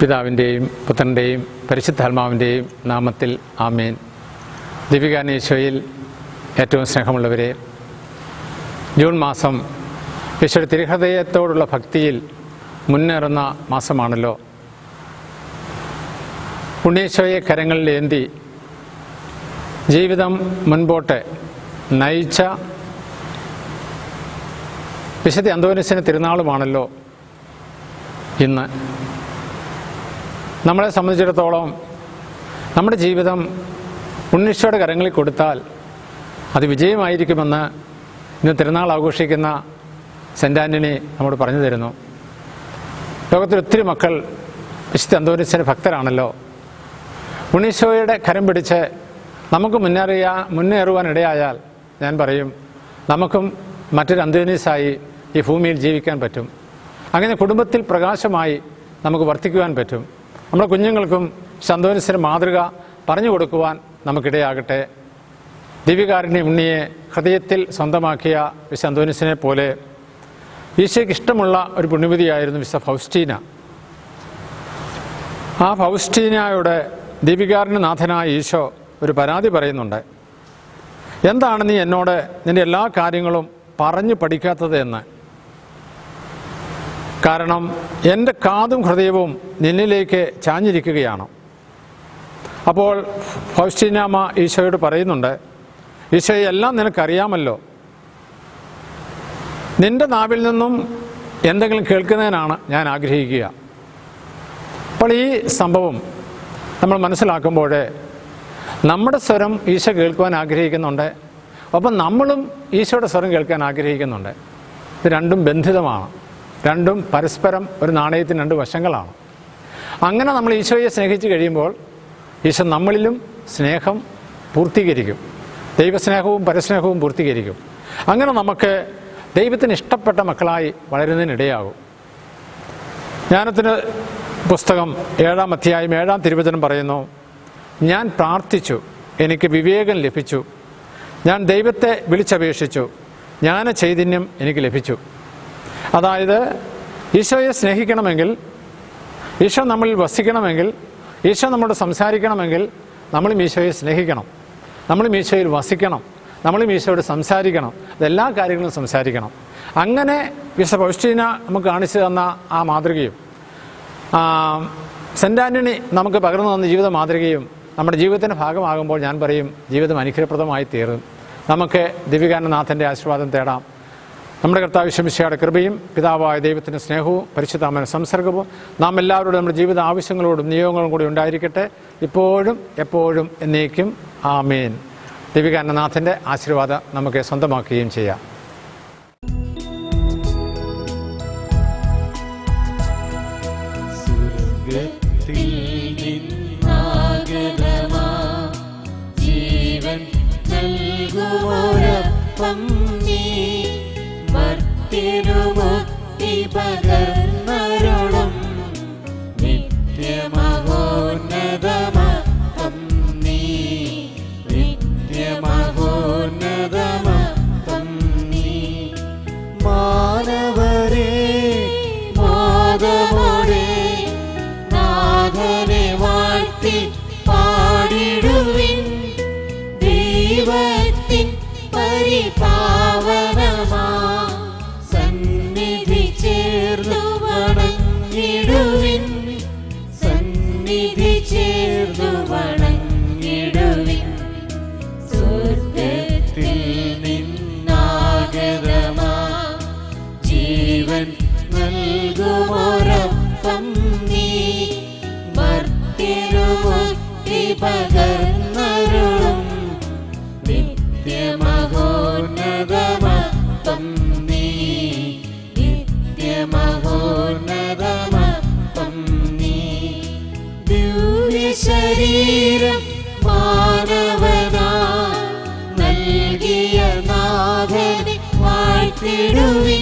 പിതാവിന്റെയും പുത്രന്റെയും പരിശുദ്ധാത്മാവിന്റെയും നാമത്തിൽ ആമേൻ. ദീപികാനേശ്വയിൽ ഏറ്റവും സ്നേഹമുള്ളവരെ ജൂൺ മാസം ഈശോയുടെ തിരുഹൃദയത്തോടുള്ള ഭക്തിയിൽ മുന്നേറുന്ന മാസമാണല്ലോ. ഉണ്ണീശോയെ കരങ്ങളിലേന്തി ജീവിതം മുൻപോട്ട് നയിച്ച വിശുദ്ധ അന്തോനിസിന് തിരുനാളുമാണല്ലോ ഇന്ന്. നമ്മളെ സംബന്ധിച്ചിടത്തോളം നമ്മുടെ ജീവിതം ഉണ്ണിഷയുടെ കരങ്ങളിൽ കൊടുത്താൽ അത് വിജയമായിരിക്കുമെന്ന് ഇന്ന് തിരുനാൾ ആഘോഷിക്കുന്ന സെന്റ് ആന്റണി നമ്മോട് പറഞ്ഞു തരുന്നു. ലോകത്തിലൊത്തിരി മക്കൾ വിശുദ്ധ അന്തോനിസിന്റെ ഭക്തരാണല്ലോ. ഉണ്ണീശോയുടെ കരം പിടിച്ച് നമുക്ക് മുന്നേറിയ മുന്നേറുവാൻ ഇടയായാൽ ഞാൻ പറയും നമുക്കും മറ്റൊരു അന്തോനീസായി ഈ ഭൂമിയിൽ ജീവിക്കാൻ പറ്റും. അങ്ങനെ കുടുംബത്തിൽ പ്രകാശമായി നമുക്ക് വർത്തിക്കുവാൻ പറ്റും. നമ്മുടെ കുഞ്ഞുങ്ങൾക്കും സന്തോനിസിന് മാതൃക പറഞ്ഞു കൊടുക്കുവാൻ നമുക്കിടയാകട്ടെ. ദിവ്യകാരുണ്യ ഉണ്ണിയെ ഹൃദയത്തിൽ സ്വന്തമാക്കിയ വിശ അന്തോനിസിനെ പോലെ ഈശോയ്ക്ക് ഇഷ്ടമുള്ള ഒരു പുണ്യവതിയായിരുന്നു വിശ ഫൗസ്റ്റീന. ആ ഫൗസ്റ്റീനയുടെ ദിവ്യകാരുണ്യനാഥനായ നാഥനായ ഈശോ ഒരു പരാതി പറയുന്നുണ്ട്. എന്താണ് നീ എന്നോട് നിന്റെ എല്ലാ കാര്യങ്ങളും പറഞ്ഞു പഠിക്കാത്തത് എന്ന്? കാരണം എന്റെ കാതും ഹൃദയവും നിന്നിലേക്ക് ചാഞ്ഞിരിക്കുകയാണ്. അപ്പോൾ ഫൗസ്റ്റീനാമ ഈശോയോട് പറയുന്നുണ്ട് ഈശോയെ എല്ലാം നിനക്കറിയാമല്ലോ. നിന്റെ നാവിൽ നിന്നും എന്തെങ്കിലും കേൾക്കുന്നതിനാണ് ഞാൻ ആഗ്രഹിക്കുക. അപ്പോൾ ഈ സംഭവം നമ്മൾ മനസ്സിലാക്കുമ്പോൾ നമ്മുടെ സ്വരം ഈശോ കേൾക്കുവാൻ ആഗ്രഹിക്കുന്നുണ്ട് അപ്പം നമ്മളും ഈശോയുടെ സ്വരം കേൾക്കാൻ ആഗ്രഹിക്കുന്നുണ്ട്. ഇത് രണ്ടും ബന്ധിതമാണ്. രണ്ടും പരസ്പരം ഒരു നാണയത്തിന് രണ്ട് വശങ്ങളാണ്. അങ്ങനെ നമ്മൾ ഈശോയെ സ്നേഹിച്ച് കഴിയുമ്പോൾ ഈശോ നമ്മളിലും സ്നേഹം പൂർത്തീകരിക്കും. ദൈവസ്നേഹവും പരസ്നേഹവും പൂർത്തീകരിക്കും. അങ്ങനെ നമുക്ക് ദൈവത്തിന് ഇഷ്ടപ്പെട്ട മക്കളായി വളരുന്നതിനിടയാകും. ജ്ഞാനത്തിന് പുസ്തകം ഏഴാം അധ്യായം ഏഴാം തിരുവചനം പറയുന്നു ഞാൻ പ്രാർത്ഥിച്ചു എനിക്ക് വിവേകം ലഭിച്ചു. ഞാൻ ദൈവത്തെ വിളിച്ചപേക്ഷിച്ചു. ജ്ഞാന ചൈതന്യം എനിക്ക് ലഭിച്ചു. അതായത് ഈശോയെ സ്നേഹിക്കണമെങ്കിൽ ഈശോ നമ്മളിൽ വസിക്കണമെങ്കിൽ ഈശോ നമ്മോട് സംസാരിക്കണമെങ്കിൽ നമ്മളും ഈശോയെ സ്നേഹിക്കണം. നമ്മളും ഈശോയിൽ വസിക്കണം. നമ്മളും ഈശോയോട് സംസാരിക്കണം. അതെല്ലാ കാര്യങ്ങളും സംസാരിക്കണം. അങ്ങനെ വിശ പൗഷ്ടീന നമുക്ക് കാണിച്ചു തന്ന ആ മാതൃകയും സെന്റ് ആന്റണി നമുക്ക് പകർന്നു തന്ന ജീവിത മാതൃകയും നമ്മുടെ ജീവിതത്തിന്റെ ഭാഗമാകുമ്പോൾ ഞാൻ പറയും ജീവിതം അനുഗ്രഹപ്രദമായി തീരും. നമുക്ക് ദിവ്യകാനനാഥന്റെ ആശീർവാദം തേടാം. നമ്മുടെ കർത്താവ് ശമിശയുടെ കൃപയും പിതാവായ ദൈവത്തിന്റെ സ്നേഹവും പരിശുദ്ധാമന സംസർഗവും നാം എല്ലാവരോടും നമ്മുടെ ജീവിത ആവശ്യങ്ങളോടും നിയോഗങ്ങളും കൂടി ഉണ്ടായിരിക്കട്ടെ. ഇപ്പോഴും എപ്പോഴും എന്നേക്കും. ആമേൻ. ദിവികാനനാഥന്റെ ആശീർവാദം നമുക്ക് സ്വന്തമാക്കുകയും ചെയ്യാം. ജീവൻ നൽകുമോരപ്പം നീ മർത്തിനുമുക്തി പകർന്നരുളും നൽകുമോരപ്പം നീ. ഭക്തിരുമുക്തി പകർന്നരുളും. നിത്യമഹോന്നതമപ്പം നീ. നിത്യമഹോന്നതമപ്പം നീ. ദിവ്യശരീരം മാനവനാ. നൽകിയ നാഥനെ വാഴ്ത്തിടുവിൻ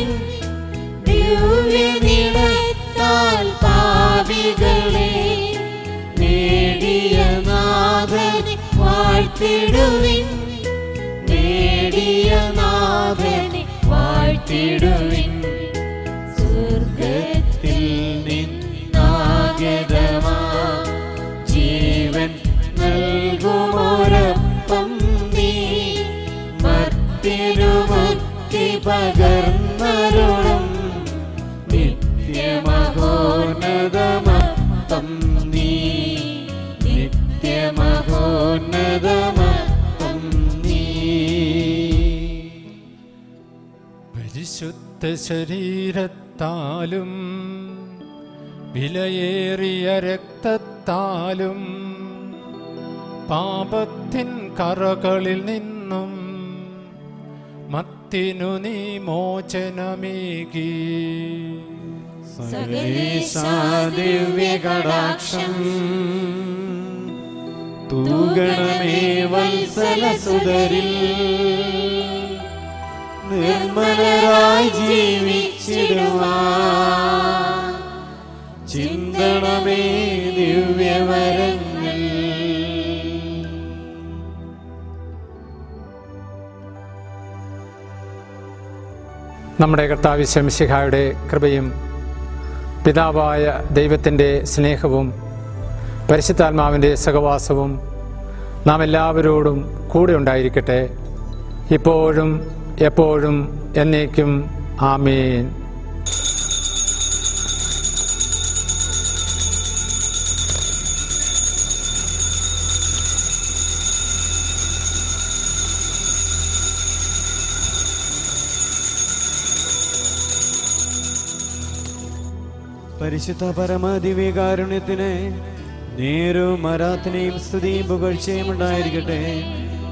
നേടിയ നാഥനെ വാഴ്ത്തിടുവിൻ. സ്വർഗത്തിൽ നിന്നാഗതമാ ജീവൻ നൽകുമോരപ്പം നീ മർത്തിനു മുക്തി പകർന്നു പരിശുദ്ധ ശരീരത്താലും വിലയേറിയ രക്തത്താലും പാപത്തിൻ കറകളിൽ നിന്നും മത്തിനു നീ മോചനമേകി. ദിവ്യകടാക്ഷം തൂഗണമേ വത്സലസുതരിൽ നിർമ്മലരായി ജീവിച്ചിടുവാ ചിന്തണമേ ദിവ്യവരങ്ങൾ. നമ്മുടെ കർത്താവ് ശംശിഹായുടെ കൃപയും പിതാവായ ദൈവത്തിന്റെ സ്നേഹവും പരിശുദ്ധാത്മാവിന്റെ സഹവാസവും നാം എല്ലാവരോടും കൂടെ ഉണ്ടായിരിക്കട്ടെ. ഇപ്പോഴും എപ്പോഴും എന്നേക്കും ആമേൻ. പരിശുദ്ധ പരമാധിവികാരുണ്യത്തിന് നേരും ആരാധനയും സ്തുതിയും പുകഴ്ചയും ഉണ്ടായിരിക്കട്ടെ.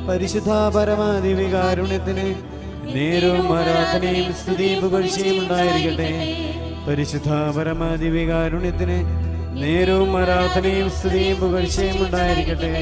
പരിശുദ്ധ പരമദിവ്യകാരുണ്യത്തിന് നേരും ആരാധനയും സ്തുതിയും പുകഴ്ചയും ഉണ്ടായിരിക്കട്ടെ. പരിശുദ്ധ പരമദിവ്യകാരുണ്യത്തിന് നേരവും ആരാധനയും സ്തുതിയും പുകഴ്ചയും ഉണ്ടായിരിക്കട്ടെ.